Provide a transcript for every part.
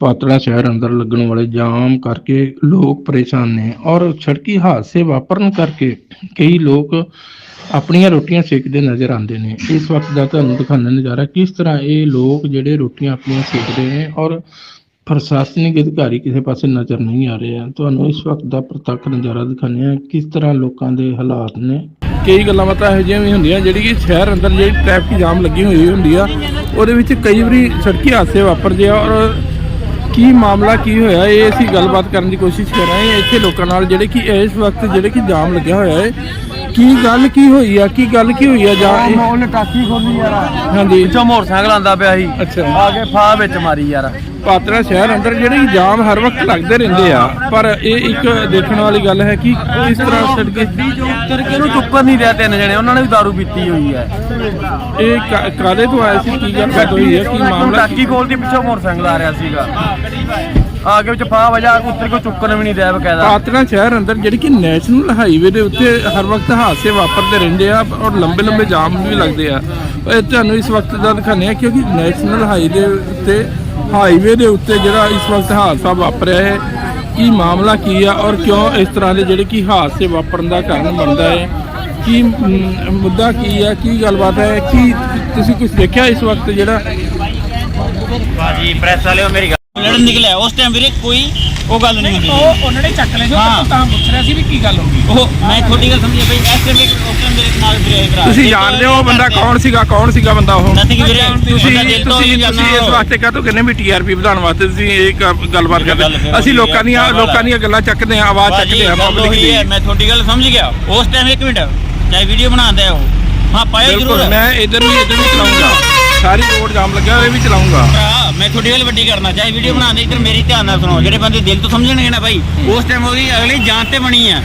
ਪਾਤੜਾ ਸ਼ਹਿਰ ਅੰਦਰ ਲੱਗਣ ਵਾਲੇ ਜਾਮ ਕਰਕੇ ਲੋਕ ਪਰੇਸ਼ਾਨ ਨੇ ਔਰ ਸੜਕੀ ਹਾਦਸੇ ਵਾਪਰਨ ਕਰਕੇ ਕਈ ਲੋਕ ਆਪਣੀਆਂ ਰੋਟੀਆਂ ਸੇਕਦੇ ਨਜ਼ਰ ਆਉਂਦੇ ਨੇ। ਇਸ ਵਕਤ ਦਾ ਤੁਹਾਨੂੰ ਦਿਖਾਉਣ ਨਜ਼ਾਰਾ ਕਿਸ ਤਰ੍ਹਾਂ ਇਹ ਲੋਕ ਜਿਹੜੇ ਰੋਟੀਆਂ ਆਪਣੀਆਂ ਸੇਕਦੇ ਨੇ ਔਰ ਪ੍ਰਸ਼ਾਸਨਿਕ ਅਧਿਕਾਰੀ ਕਿਸੇ ਪਾਸੇ ਨਜ਼ਰ ਨਹੀਂ ਆ ਰਹੇ ਆ ਤੁਹਾਨੂੰ ਇਸ ਵਕਤ ਦਾ ਪ੍ਰਤੱਖ ਨਜ਼ਾਰਾ ਦਿਖਾਉਂਦੇ ਆ ਕਿਸ ਤਰ੍ਹਾਂ ਲੋਕਾਂ ਦੇ ਹਾਲਾਤ ਨੇ। ਕਈ ਗੱਲਾਂ ਬਾਤਾਂ ਇਹੋ ਜਿਹੀਆਂ ਵੀ ਹੁੰਦੀਆਂ ਜਿਹੜੀ ਕਿ ਸ਼ਹਿਰ ਅੰਦਰ ਜਿਹੜੀ ਟ੍ਰੈਫਿਕ ਜਾਮ ਲੱਗੀ ਹੋਈ ਹੁੰਦੀ ਆ, ਉਹਦੇ ਵਿੱਚ ਕਈ ਵਾਰੀ ਸੜਕੀ ਹਾਦਸੇ ਵਾਪਰਦੇ ਆ ਔਰ ਕੀ ਮਾਮਲਾ, ਕੀ ਹੋਇਆ? ਇਹ ਅਸੀਂ ਗੱਲਬਾਤ ਕਰਨ ਦੀ ਕੋਸ਼ਿਸ਼ ਕਰ ਰਹੇ ਹਾਂ। ਇੱਥੇ ਲੋਕਾਂ ਨਾਲ ਜਿਹੜੇ ਕਿ ਇਸ ਵਕਤ ਜਿਹੜੇ ਕਿ ਜਾਮ ਲੱਗਿਆ ਹੋਇਆ ਹੈ ਕੀ ਗੱਲ ਕੀ ਹੋਈ ਆ? ਕੀ ਗੱਲ ਕੀ ਹੋਈ ਆ ਜਾਂ ਇਹ- ਉਹਨੇ ਟਾਕੀ ਖੋਲੀ ਯਾਰ। ਹਾਂਜੀ। ਪਿੱਛੋਂ ਮੋਟਰਸਾਈਕਲ ਆਂਦਾ ਪਿਆ ਸੀ। ਅੱਛਾ। ਆ ਕੇ ਫਾ ਵਿੱਚ ਮਾਰੀ ਯਾਰ। ਪਾਤਰਾ ਸ਼ਹਿਰ ਅੰਦਰ ਜਿਹੜੇ ਜਾਮ ਹਰ ਵਕਤ ਲੱਗਦੇ ਰਹਿੰਦੇ ਆ। ਪਰ ਇਹ ਇੱਕ ਦੇਖਣ ਵਾਲੀ ਗੱਲ ਹੈ ਕਿ ਕਿਸ ਤਰ੍ਹਾਂ ਸੜਕੇ ਉੱਤਰ ਕੇ ਨੂੰ ਟੁੱਕਰ ਨਹੀਂ ਰਿਹਾ ਤਿੰਨ ਜਣੇ ਉਹਨਾਂ ਨੇ ਵੀ ਦਾਰੂ ਪੀਤੀ ਹੋਈ ਹੈ। ਇਹ ਕਾ- ਕਾਹਦੇ ਤੋਂ ਆਇਆ ਸੀ? ਕੀ ਗੱਲ ਹੋਈ ਹੈ? ਕੀ ਮਾਮਲਾ ਟਾਕੀ ਖੋਲਦੀ ਪਿੱਛੋਂ ਮੋਟਰਸਾਈਕਲ ਆ ਰਿਹਾ ਸੀਗਾ। ਆ ਕੇ ਵਿੱਚ ਫਾ ਵਜਾ ਉੱਤਰ ਕੇ ਚੁੱਕਣ ਵੀ ਨਹੀਂ ਰਿਹਾ ਬਕਾਇਦਾ। ਪਾਤੜਾ ਸ਼ਹਿਰ ਅੰਦਰ ਜਿਹੜੀ ਕਿ ਨੈਸ਼ਨਲ ਹਾਈਵੇ ਦੇ ਉੱਤੇ ਹਰ ਵਕਤ ਹਾਦਸੇ ਵਾਪਰਦੇ ਰਹਿੰਦੇ ਆ ਔਰ ਲੰਬੇ ਲੰਬੇ ਜਾਮ ਵੀ ਲੱਗਦੇ ਆ। ਇਹ ਤੁਹਾਨੂੰ ਇਸ ਵਕਤ ਦਾ ਦਿਖਾਉਂਦੇ ਆ ਕਿਉਂਕਿ ਨੈਸ਼ਨਲ ਹਾਈਵੇ ਉੱਤੇ ਹਾਈਵੇ ਦੇ ਉੱਤੇ ਜਿਹੜਾ ਇਸ ਵਕਤ ਹਾਦਸਾ ਵਾਪਰਿਆ ਹੈ ਕੀ ਮਾਮਲਾ ਕੀ ਆ ਔਰ ਕਿਉਂ ਇਸ ਤਰ੍ਹਾਂ ਦੇ ਜਿਹੜੇ ਕਿ ਹਾਦਸੇ ਵਾਪਰਨ ਦਾ ਕਾਰਨ ਬਣਦਾ ਹੈ? ਕੀ ਮ, ਮੁੱਦਾ ਕੀ ਆ ਕੀ ਗੱਲਬਾਤ ਹੈ? ਕੀ ਤੁਸੀਂ ਕੁਝ ਦੇਖਿਆ ਇਸ ਵਕਤ ਜਿਹੜਾ ਬਾਜੀ ਪ੍ਰੈਸ ਵਾਲਿਓ ਮੇਰੀ ਗੱਲ ਲੜਨ ਨਿਕਲਿਆ ਉਸ ਟਾਈਮ ਵੀਰੇ ਕੋਈ ਉਹ ਗੱਲ ਨਹੀਂ ਹੁੰਦੀ ਉਹ ਉਹਨਾਂ ਨੇ ਚੱਕ ਲਿਆ ਸੀ ਹਾਂ। ਉਹ ਤਾਂ ਪੁੱਛ ਰਿਹਾ ਸੀ ਵੀ ਕੀ ਗੱਲ ਹੋ ਗਈ। ਉਹ ਮੈਂ ਤੁਹਾਡੀ ਗੱਲ ਸਮਝੀ ਬਈ ਇਸ ਟਾਈਮ ਉਸ ਟਾਈਮ ਮੇਰੇ ਨਾਲ ਵੀਰੇ ਇਹ ਭਰਾ ਤੁਸੀਂ ਜਾਣਦੇ ਹੋ ਉਹ ਬੰਦਾ ਕੌਣ ਸੀਗਾ ਕੌਣ ਸੀਗਾ ਬੰਦਾ ਉਹ? ਨਥਿੰਗ ਵੀਰੇ ਤੁਸੀਂ ਉਹਦਾ ਦਿਲ ਤੋਂ ਤੁਸੀਂ ਤੁਸੀਂ ਇਸ ਵਾਸਤੇ ਕਾਹਤੋਂ ਕਹਿੰਦੇ ਵੀ ਟੀਆਰਪੀ ਵਧਾਉਣ ਵਾਸਤੇ ਤੁਸੀਂ ਇਹ ਗੱਲਬਾਤ ਗੱਲ ਕਰਦੇ। ਫਿਰ ਅਸੀਂ ਲੋਕਾਂ ਦੀਆਂ ਗੱਲ ਲੋਕਾਂ ਦੀਆਂ ਗੱਲਾਂ ਚੱਕਦੇ ਆ ਆਵਾਜ਼ ਚੱਕਦੇ ਆ ਪਬਲਿਕ ਦੀ ਹੈ ਮੈਂ ਤੁਹਾਡੀ ਗੱਲ ਸਮਝ ਗਿਆ। ਉਸ ਟਾਈਮ ਇੱਕ ਮਿੰਟ ਚਾਹੇ ਵੀਡੀਓ ਬਣਾਉਂਦਾ ਹੈ ਉਹ। ਹਾਂ ਪਾਇਓ ਜ਼ਰੂਰ। ਮੈਂ ਇਧਰ ਵੀ ਇਧਰ ਵੀ ਚਲਾਉਂਗਾ। ਸਾਰੀ ਰੋਡ ਜਾਮ ਲੱਗਿਆ ਹੋਇਆ ਵੀ ਚਲਾਉਂਗਾ। ਭਰਾ ਮੈਂ ਤੁਹਾਡੀ ਗੱਲ ਵੱਡੀ ਕਰਨਾ ਚਾਹੇ ਵੀਡੀਓ ਬਣਾਉਂਦੇ ਇੱਧਰ ਮੇਰੀ ਧਿਆਨ ਨਾਲ ਸੁਣੋ ਜਿਹੜੇ ਬੰਦੇ ਦਿਲ ਤੋਂ ਸਮਝਣਗੇ ਨਾ ਭਾਈ ਉਸ ਟਾਈਮ ਉਹਦੀ ਅਗਲੀ ਜਾਨ ਤੇ ਬਣੀ ਆ।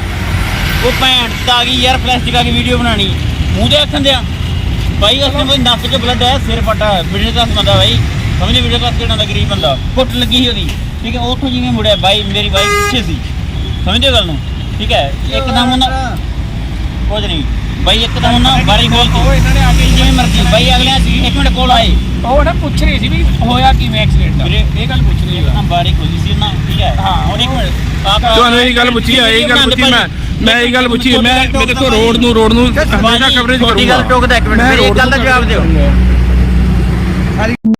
ਉਹ ਭੈਣ ਤਾਂ ਗਈ ਯਾਰ ਪਲਾਸਟਿਕ ਆ ਕੇ ਵੀਡੀਓ ਬਣਾਣੀ ਮੂੰਹ ਦੇ ਅੱਖਾਂ ਦੇ ਆ ਭਾਈ ਉਸ ਟਾਈਮ ਨੱਕ 'ਚ ਬਲੱਡ ਆਇਆ ਸਿਰ ਫਟਾ ਵੀਡੀਓ ਕਲਾਸ ਬੰਦਾ ਭਾਈ। ਸਮਝੇ ਵੀਡੀਓ ਕਲਾਸ ਕਿਹੜਾ ਦਾ ਗਰੀਬ ਬੰਦਾ। ਫੁੱਟ ਲੱਗੀ ਉਹਦੀ। ਠੀਕ ਹੈ ਉੱਥੋਂ ਜਿਵੇਂ ਮੁੜਿਆ ਬਾਈ ਮੇਰੀ ਬਾਈ ਪਿੱਛੇ ਸੀ। ਸਮਝਦੇ ਗੱਲ ਨੂੰ? ਠੀਕ ਹੈ ਇੱਕਦਮ ਉਹਨਾਂ ਕੁਝ ਨਹੀਂ। ਬਾਈ ਇੱਕਦਮ ਉਹਨਾਂ ਬਾਰੀ ਉਹ ਇਹਨਾਂ ਨੇ ਆ ਕੇ ਜਿਵੇਂ ਮਰਜ਼ੀ। ਬਾਈ ਅਗਲੇ ਸੀ ਇੱਕ ਮਿੰਟ ਕੋਲ ਆਏ। ਉਹ ਨਾ ਪੁੱਛ ਰਹੀ ਸੀ ਵੀ ਹੋਇਆ ਕਿਵੇਂ ਐਕਸੀਡੈਂਟ ਵੀਰੇ, ਇਹ ਗੱਲ ਪੁੱਛ ਰਹੀ ਨਾ ਬਾਰੀ ਖੋਲੀ ਸੀ ਨਾ ਠੀਕ ਹੈ। ਹਾਂ, ਹੁਣ ਇੱਕ ਮਿੰਟ ਆਪ ਤੁਹਾਨੂੰ ਇਹ ਗੱਲ ਪੁੱਛੀ ਆ ਇਹ ਗੱਲ ਪੁੱਛੀ ਮੈਂ ਮੈਂ ਇਹ ਗੱਲ ਪੁੱਛੀ ਮੈਂ ਮੇਰੇ ਕੋਲ ਰੋਡ ਨੂੰ ਰੋਡ ਨੂੰ ਹਮੇਸ਼ਾ ਕਵਰੇਜ ਤੁਹਾਡੀ ਗੱਲ ਕਰੂੰਗਾ। ਟੋਕਦਾ ਇੱਕ ਮਿੰਟ ਮੇਰੀ ਇੱਕ ਗੱਲ ਦਾ ਜਵਾਬ ਦਿਓ।